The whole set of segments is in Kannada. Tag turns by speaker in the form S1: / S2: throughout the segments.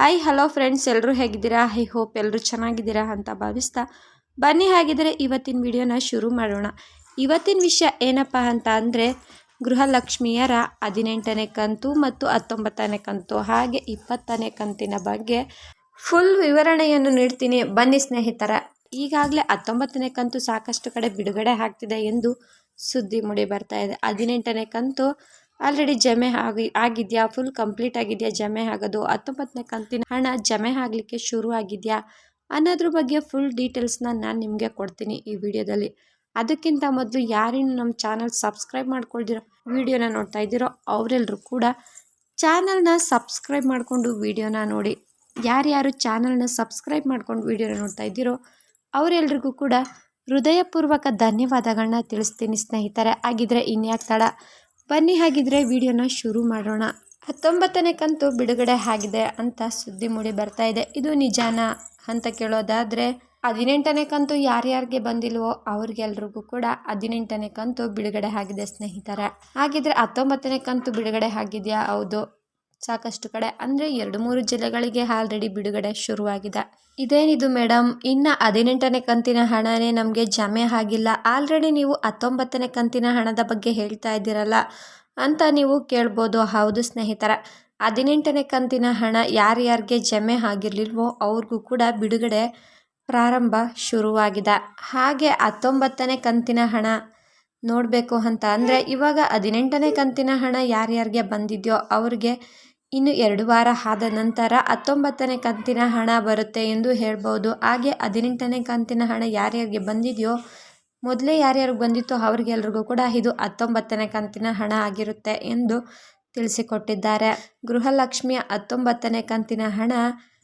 S1: ಹಾಯ್ ಹಲೋ ಫ್ರೆಂಡ್ಸ್ ಎಲ್ಲರೂ ಹೇಗಿದ್ದೀರಾ? ಐ ಹೋಪ್ ಎಲ್ಲರೂ ಚೆನ್ನಾಗಿದ್ದೀರಾ ಅಂತ ಭಾವಿಸ್ತಾ ಬನ್ನಿ. ಹಾಗಿದ್ರೆ ಇವತ್ತಿನ ವಿಡಿಯೋನ ಶುರು ಮಾಡೋಣ. ಇವತ್ತಿನ ವಿಷಯ ಏನಪ್ಪ ಅಂತ ಅಂದರೆ ಗೃಹಲಕ್ಷ್ಮಿಯರ ಹದಿನೆಂಟನೇ ಕಂತು ಮತ್ತು ಹತ್ತೊಂಬತ್ತನೇ ಕಂತು, ಹಾಗೆ ಇಪ್ಪತ್ತನೇ ಕಂತಿನ ಬಗ್ಗೆ ಫುಲ್ ವಿವರಣೆಯನ್ನು ನೀಡ್ತೀನಿ. ಬನ್ನಿ ಸ್ನೇಹಿತರ, ಈಗಾಗಲೇ ಹತ್ತೊಂಬತ್ತನೇ ಕಂತು ಸಾಕಷ್ಟು ಕಡೆ ಬಿಡುಗಡೆ ಆಗ್ತಿದೆ ಎಂದು ಸುದ್ದಿ ಮೂಡಿ ಬರ್ತಾ ಇದೆ. ಹದಿನೆಂಟನೇ ಕಂತು ಆಲ್ರೆಡಿ ಜಮೆ ಆಗಿ, ಆಗಿದೆಯಾ? ಫುಲ್ ಕಂಪ್ಲೀಟ್ ಆಗಿದೆಯಾ? ಜಮೆ ಆಗೋದು? ಹತ್ತೊಂಬತ್ತನೇ ಕಂತಿನ ಹಣ ಜಮೆ ಆಗಲಿಕ್ಕೆ ಶುರು ಆಗಿದೆಯಾ? ಅನ್ನೋದ್ರ ಬಗ್ಗೆ ಫುಲ್ ಡೀಟೇಲ್ಸ್ನ ನಾನು ನಿಮಗೆ ಕೊಡ್ತೀನಿ ಈ ವಿಡಿಯೋದಲ್ಲಿ. ಅದಕ್ಕಿಂತ ಮೊದಲು ಯಾರಿನ್ನು ನಮ್ಮ ಚಾನಲ್ ಸಬ್ಸ್ಕ್ರೈಬ್ ಮಾಡ್ಕೊಳ್ದಿರೋ ವಿಡಿಯೋನ ನೋಡ್ತಾ ಇದ್ದೀರೋ ಅವರೆಲ್ಲರೂ ಕೂಡ ಚಾನಲ್ನ ಸಬ್ಸ್ಕ್ರೈಬ್ ಮಾಡಿಕೊಂಡು ವಿಡಿಯೋನ ನೋಡಿ. ಯಾರ್ಯಾರು ಚಾನಲ್ನ ಸಬ್ಸ್ಕ್ರೈಬ್ ಮಾಡ್ಕೊಂಡು ವಿಡಿಯೋನ ನೋಡ್ತಾ ಇದ್ದೀರೋ ಅವರೆಲ್ರಿಗೂ ಕೂಡ ಹೃದಯಪೂರ್ವಕ ಧನ್ಯವಾದಗಳನ್ನ ತಿಳಿಸ್ತೀನಿ ಸ್ನೇಹಿತರೆ. ಆಗಿದ್ರೆ ಇನ್ಯಾಕೆ ತಡ? ಬನ್ನಿ ಹಾಗಿದ್ರೆ ವಿಡಿಯೋನ ಶುರು ಮಾಡೋಣ. ಹತ್ತೊಂಬತ್ತನೇ ಕಂತು ಬಿಡುಗಡೆ ಆಗಿದೆ ಅಂತ ಸುದ್ದಿ ಮೂಡಿ ಬರ್ತಾ ಇದೆ. ಇದು ನಿಜಾನ ಅಂತ ಕೇಳೋದಾದರೆ, ಹದಿನೆಂಟನೇ ಕಂತು ಯಾರ್ಯಾರಿಗೆ ಬಂದಿಲ್ವೋ ಅವ್ರಿಗೆಲ್ರಿಗೂ ಕೂಡ ಹದಿನೆಂಟನೇ ಕಂತು ಬಿಡುಗಡೆ ಆಗಿದೆ ಸ್ನೇಹಿತರೆ. ಹಾಗಿದ್ರೆ ಹತ್ತೊಂಬತ್ತನೇ ಕಂತು ಬಿಡುಗಡೆ ಆಗಿದೆಯಾ? ಹೌದು. ಸಾಕಷ್ಟು ಕಡೆ. ಅಂದರೆ ಎರಡು ಮೂರು ಜಿಲ್ಲೆಗಳಿಗೆ ಆಲ್ರೆಡಿ ಬಿಡುಗಡೆ ಶುರುವಾಗಿದೆ. ಇದೇನಿದು ಮೇಡಮ್ ಇನ್ನು ಹದಿನೆಂಟನೇ ಕಂತಿನ ಹಣನೇ ನಮಗೆ ಜಮೆ ಆಗಿಲ್ಲ. ಆಲ್ರೆಡಿ ನೀವು ಹತ್ತೊಂಬತ್ತನೇ ಕಂತಿನ ಹಣದ ಬಗ್ಗೆ ಹೇಳ್ತಾ ಇದ್ದೀರಲ್ಲ. ಅಂತ ನೀವು ಕೇಳ್ಬೋದು. ಹೌದು ಸ್ನೇಹಿತರ. ಹದಿನೆಂಟನೇ ಕಂತಿನ ಹಣ ಯಾರ್ಯಾರಿಗೆ ಜಮೆ ಆಗಿರಲಿಲ್ವೋ ಅವ್ರಿಗೂ ಕೂಡ ಬಿಡುಗಡೆ ಪ್ರಾರಂಭ ಶುರುವಾಗಿದೆ. ಹಾಗೆ ಹತ್ತೊಂಬತ್ತನೇ ಕಂತಿನ ಹಣ ನೋಡಬೇಕು ಅಂತ. ಅಂದರೆ ಇವಾಗ ಹದಿನೆಂಟನೇ ಕಂತಿನ ಹಣ ಯಾರ್ಯಾರಿಗೆ ಬಂದಿದೆಯೋ ಅವ್ರಿಗೆ ಇನ್ನು ಎರಡು ವಾರ ಆದ ನಂತರ ಹತ್ತೊಂಬತ್ತನೇ ಕಂತಿನ ಹಣ ಬರುತ್ತೆ ಎಂದು ಹೇಳ್ಬೋದು. ಹಾಗೆ ಹದಿನೆಂಟನೇ ಕಂತಿನ ಹಣ ಯಾರ್ಯಾರಿಗೆ ಬಂದಿದೆಯೋ, ಮೊದಲೇ ಯಾರ್ಯಾರಿಗೆ ಬಂದಿತ್ತೋ ಅವ್ರಿಗೆಲ್ರಿಗೂ ಕೂಡ ಇದು ಹತ್ತೊಂಬತ್ತನೇ ಕಂತಿನ ಹಣ ಆಗಿರುತ್ತೆ ಎಂದು ತಿಳಿಸಿಕೊಟ್ಟಿದ್ದಾರೆ. ಗೃಹಲಕ್ಷ್ಮಿಯ ಹತ್ತೊಂಬತ್ತನೇ ಕಂತಿನ ಹಣ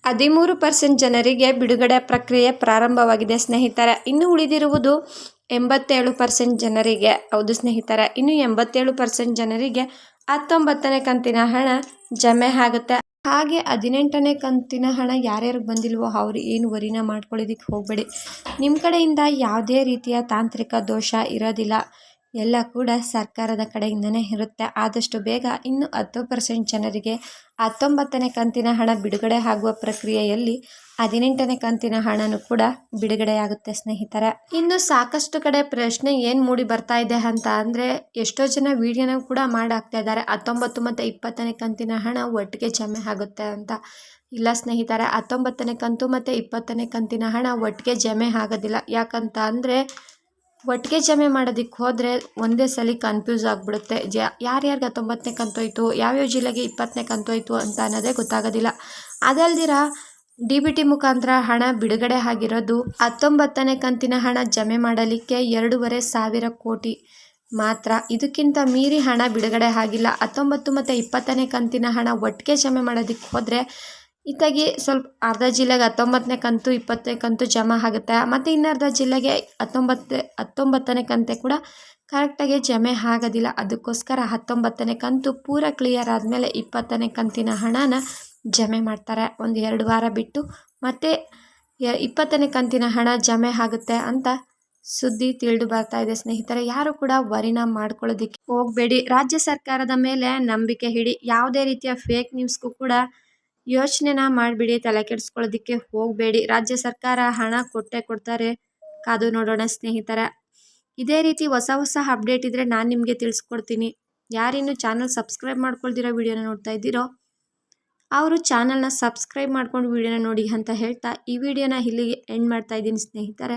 S1: ಹದಿಮೂರು ಪರ್ಸೆಂಟ್ ಜನರಿಗೆ ಬಿಡುಗಡೆ ಪ್ರಕ್ರಿಯೆ ಪ್ರಾರಂಭವಾಗಿದೆ. ಸ್ನೇಹಿತರೆ, ಇನ್ನು ಉಳಿದಿರುವುದು ಎಂಬತ್ತೇಳು ಪರ್ಸೆಂಟ್ ಜನರಿಗೆ, ಹೌದು ಸ್ನೇಹಿತರೆ, ಇನ್ನು ಎಂಬತ್ತೇಳು ಪರ್ಸೆಂಟ್ ಜನರಿಗೆ ಹತ್ತೊಂಬತ್ತನೇ ಕಂತಿನ ಹಣ ಜಮೆ ಆಗುತ್ತೆ. ಹಾಗೆ ಹದಿನೆಂಟನೇ ಕಂತಿನ ಹಣ ಯಾರ್ಯಾರು ಬಂದಿಲ್ವೋ ಅವ್ರು ಏನು ವರಿನ ಮಾಡ್ಕೊಳ್ಳೋದಕ್ಕೆ ಹೋಗಬೇಡಿ. ನಿಮ್ಮ ಕಡೆಯಿಂದ ಯಾವುದೇ ರೀತಿಯ ತಾಂತ್ರಿಕ ದೋಷ ಇರೋದಿಲ್ಲ. ಎಲ್ಲ ಕೂಡ ಸರ್ಕಾರದ ಕಡೆಯಿಂದನೇ ಇರುತ್ತೆ. ಆದಷ್ಟು ಬೇಗ ಇನ್ನು ಹತ್ತು ಪರ್ಸೆಂಟ್ ಜನರಿಗೆ ಹತ್ತೊಂಬತ್ತನೇ ಕಂತಿನ ಹಣ ಬಿಡುಗಡೆ ಆಗುವ ಪ್ರಕ್ರಿಯೆಯಲ್ಲಿ ಹದಿನೆಂಟನೇ ಕಂತಿನ ಹಣನೂ ಕೂಡ ಬಿಡುಗಡೆಯಾಗುತ್ತೆ ಸ್ನೇಹಿತರೆ. ಇನ್ನು ಸಾಕಷ್ಟು ಕಡೆ ಪ್ರಶ್ನೆ ಏನು ಮೂಡಿ ಬರ್ತಾ ಇದೆ ಅಂತ ಅಂದರೆ ಎಷ್ಟೋ ಜನ ವಿಡಿಯೋನ ಕೂಡ ಮಾಡಾಕ್ತಾ ಇದ್ದಾರೆ. ಹತ್ತೊಂಬತ್ತು ಮತ್ತು ಇಪ್ಪತ್ತನೇ ಕಂತಿನ ಹಣ ಒಟ್ಟಿಗೆ ಜಮೆ ಆಗುತ್ತೆ ಅಂತ. ಇಲ್ಲ ಸ್ನೇಹಿತರೆ, ಹತ್ತೊಂಬತ್ತನೇ ಕಂತು ಮತ್ತು ಇಪ್ಪತ್ತನೇ ಕಂತಿನ ಹಣ ಒಟ್ಟಿಗೆ ಜಮೆ ಆಗೋದಿಲ್ಲ. ಯಾಕಂತ ಅಂದರೆ ಒಟ್ಟಿಗೆ ಜಮೆ ಮಾಡೋದಕ್ಕೆ ಹೋದರೆ ಒಂದೇ ಸಲ ಕನ್ಫ್ಯೂಸ್ ಆಗಿಬಿಡುತ್ತೆ. ಜ ಯಾರ್ಯಾರಿಗೆ ಹತ್ತೊಂಬತ್ತನೇ ಕಂತೋಯ್ತು ಯಾವ್ಯಾವ ಜಿಲ್ಲೆಗೆ ಇಪ್ಪತ್ತನೇ ಕಂತೋಯ್ತು ಅಂತ ಅನ್ನೋದೇ ಗೊತ್ತಾಗೋದಿಲ್ಲ. ಅದಲ್ದಿರ ಡಿ ಬಿ ಟಿ ಮುಖಾಂತರ ಹಣ ಬಿಡುಗಡೆ ಆಗಿರೋದು ಹತ್ತೊಂಬತ್ತನೇ ಕಂತಿನ ಹಣ ಜಮೆ ಮಾಡಲಿಕ್ಕೆ ಎರಡೂವರೆ ಸಾವಿರ ಕೋಟಿ ಮಾತ್ರ. ಇದಕ್ಕಿಂತ ಮೀರಿ ಹಣ ಬಿಡುಗಡೆ ಆಗಿಲ್ಲ. ಹತ್ತೊಂಬತ್ತು ಮತ್ತು ಇಪ್ಪತ್ತನೇ ಕಂತಿನ ಹಣ ಒಟ್ಟಿಗೆ ಜಮೆ ಮಾಡೋದಕ್ಕೆ ಹೋದರೆ ಇತ್ತಾಗಿ ಸ್ವಲ್ಪ ಅರ್ಧ ಜಿಲ್ಲೆಗೆ ಹತ್ತೊಂಬತ್ತನೇ ಕಂತು, ಇಪ್ಪತ್ತನೇ ಕಂತು ಜಮಾ ಆಗುತ್ತೆ. ಮತ್ತು ಇನ್ನರ್ಧ ಜಿಲ್ಲೆಗೆ ಹತ್ತೊಂಬತ್ತು, ಹತ್ತೊಂಬತ್ತನೇ ಕಂತೆ ಕೂಡ ಕರೆಕ್ಟಾಗಿ ಜಮೆ ಆಗೋದಿಲ್ಲ. ಅದಕ್ಕೋಸ್ಕರ ಹತ್ತೊಂಬತ್ತನೇ ಕಂತು ಪೂರ ಕ್ಲಿಯರ್ ಆದಮೇಲೆ ಇಪ್ಪತ್ತನೇ ಕಂತಿನ ಹಣನ ಜಮೆ ಮಾಡ್ತಾರೆ. ಒಂದು ಎರಡು ವಾರ ಬಿಟ್ಟು ಮತ್ತೆ ಇಪ್ಪತ್ತನೇ ಕಂತಿನ ಹಣ ಜಮೆ ಆಗುತ್ತೆ ಅಂತ ಸುದ್ದಿ ತಿಳಿದು ಬರ್ತಾ ಇದೆ ಸ್ನೇಹಿತರೆ. ಯಾರು ಕೂಡ ವರಿನ ಮಾಡ್ಕೊಳ್ಳೋದಿಕ್ಕೆ ಹೋಗಬೇಡಿ. ರಾಜ್ಯ ಸರ್ಕಾರದ ಮೇಲೆ ನಂಬಿಕೆ ಹಿಡಿ ಯಾವುದೇ ರೀತಿಯ ಫೇಕ್ ನ್ಯೂಸ್ಗೂ ಕೂಡ ಯೋಚನೆನ ಮಾಡಿಬಿಡಿ, ತಲೆ ಕೆಡಿಸ್ಕೊಳ್ಳೋದಕ್ಕೆ ಹೋಗಬೇಡಿ. ರಾಜ್ಯ ಸರ್ಕಾರ ಹಣ ಕೊಟ್ಟೆ ಕೊಡ್ತಾರೆ. ಕಾದು ನೋಡೋಣ ಸ್ನೇಹಿತರ. ಇದೇ ರೀತಿ ಹೊಸ ಹೊಸ ಅಪ್ಡೇಟ್ ಇದ್ದರೆ ನಾನು ನಿಮಗೆ ತಿಳಿಸ್ಕೊಡ್ತೀನಿ. ಯಾರಿನ್ನೂ ಚಾನಲ್ ಸಬ್ಸ್ಕ್ರೈಬ್ ಮಾಡ್ಕೊಳ್ದಿರೋ ವಿಡಿಯೋನ ನೋಡ್ತಾ ಇದ್ದೀರೋ? ಅವರು ಚಾನಲ್ನ ಸಬ್ಸ್ಕ್ರೈಬ್ ಮಾಡ್ಕೊಂಡು ವಿಡಿಯೋನ ನೋಡಿ ಅಂತ ಹೇಳ್ತಾ ಈ ವಿಡಿಯೋನ ಇಲ್ಲಿಗೆ ಎಂಡ್ ಮಾಡ್ತಾ ಇದ್ದೀನಿ ಸ್ನೇಹಿತರೆ.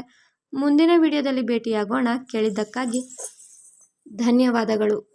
S1: ಮುಂದಿನ ವಿಡಿಯೋದಲ್ಲಿ ಭೇಟಿಯಾಗೋಣ. ಕೇಳಿದ್ದಕ್ಕಾಗಿ ಧನ್ಯವಾದಗಳು.